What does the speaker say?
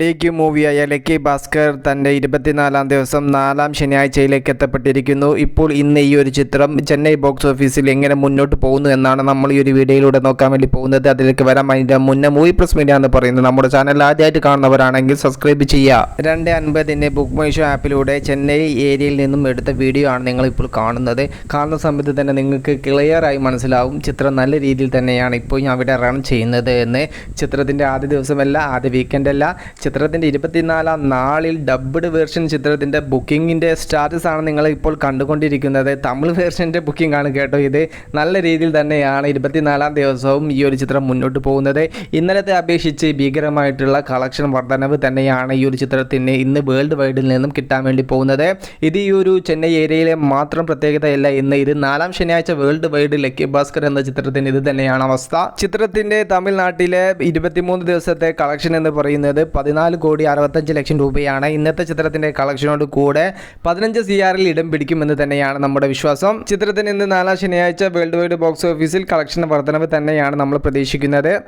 D Q മൂവിയായ lucky Bhaskar തന്റെ ഇരുപത്തിനാലാം ദിവസം നാലാം ശനിയാഴ്ചയിലേക്ക് എത്തപ്പെട്ടിരിക്കുന്നു. ഇപ്പോൾ ഇന്ന് ഈ ഒരു ചിത്രം ചെന്നൈ ബോക്സ് ഓഫീസിൽ എങ്ങനെ മുന്നോട്ട് പോകുന്നു എന്നാണ് നമ്മൾ ഈ ഒരു വീഡിയോയിലൂടെ നോക്കാൻ വേണ്ടി പോകുന്നത്. അതിലേക്ക് വരാൻ അതിന്റെ മുന്നേ മൂവി പ്രസ് മീഡിയ എന്ന് പറയുന്നത് നമ്മുടെ ചാനൽ ആദ്യമായിട്ട് കാണുന്നവരാണെങ്കിൽ സബ്സ്ക്രൈബ് ചെയ്യുക. രണ്ട് അൻപതിന്റെ ബുക്ക് മൈ ഷോ ആപ്പിലൂടെ ചെന്നൈ ഏരിയയിൽ നിന്നും എടുത്ത വീഡിയോ ആണ് നിങ്ങൾ ഇപ്പോൾ കാണുന്നത്. കാണുന്ന സമയത്ത് തന്നെ നിങ്ങൾക്ക് ക്ലിയറായി മനസ്സിലാവും ചിത്രം നല്ല രീതിയിൽ തന്നെയാണ് ഇപ്പോൾ ഞാൻ ഇവിടെ റൺ ചെയ്യുന്നത് എന്ന്. ചിത്രത്തിന്റെ ആദ്യ ദിവസമല്ല ആദ്യ വീക്കെൻഡല്ല ചിത്രത്തിന്റെ ഇരുപത്തിനാലാം നാളിൽ ഡബ്ഡ് വേർഷൻ ചിത്രത്തിന്റെ ബുക്കിങ്ങിന്റെ സ്റ്റാറ്റസ് ആണ് നിങ്ങൾ ഇപ്പോൾ കണ്ടുകൊണ്ടിരിക്കുന്നത്. തമിഴ് വേർഷന്റെ ബുക്കിംഗ് ആണ് കേട്ടോ ഇത്. നല്ല രീതിയിൽ തന്നെയാണ് ഇരുപത്തിനാലാം ദിവസവും ഈ ഒരു ചിത്രം മുന്നോട്ട് പോകുന്നത്. ഇന്നലത്തെ അപേക്ഷിച്ച് ഭീകരമായിട്ടുള്ള കളക്ഷൻ വർധനവ് തന്നെയാണ് ഈ ഒരു ചിത്രത്തിന് ഇന്ന് വേൾഡ് വൈഡിൽ നിന്നും കിട്ടാൻ വേണ്ടി പോകുന്നത്. ഇത് ഈ ഒരു ചെന്നൈ ഏരിയയിലെ മാത്രം പ്രത്യേകതയല്ല ഇന്ന് ഇത് നാലാം ശനിയാഴ്ച വേൾഡ് വൈഡ് ലക്കി ഭാസ്കർ എന്ന ചിത്രത്തിന് ഇത് തന്നെയാണ് അവസ്ഥ. ചിത്രത്തിന്റെ തമിഴ്നാട്ടിലെ ഇരുപത്തിമൂന്ന് ദിവസത്തെ കളക്ഷൻ എന്ന് പറയുന്നത് പതിനാല് കോടി അറുപത്തഞ്ച് ലക്ഷം രൂപയാണ് ഇന്നത്തെ ചിത്രത്തിന്റെ കളക്ഷനോട് കൂടെ പതിനഞ്ച് സി ആറിൽ ഇടം പിടിക്കുമെന്ന് തന്നെയാണ് നമ്മുടെ വിശ്വാസം. ചിത്രത്തിന് ഇന്ന് നാലാം ശനിയാഴ്ച വേൾഡ് വൈഡ് ബോക്സ് ഓഫീസിൽ കളക്ഷൻ വർധനവ് തന്നെയാണ് നമ്മൾ പ്രതീക്ഷിക്കുന്നത്.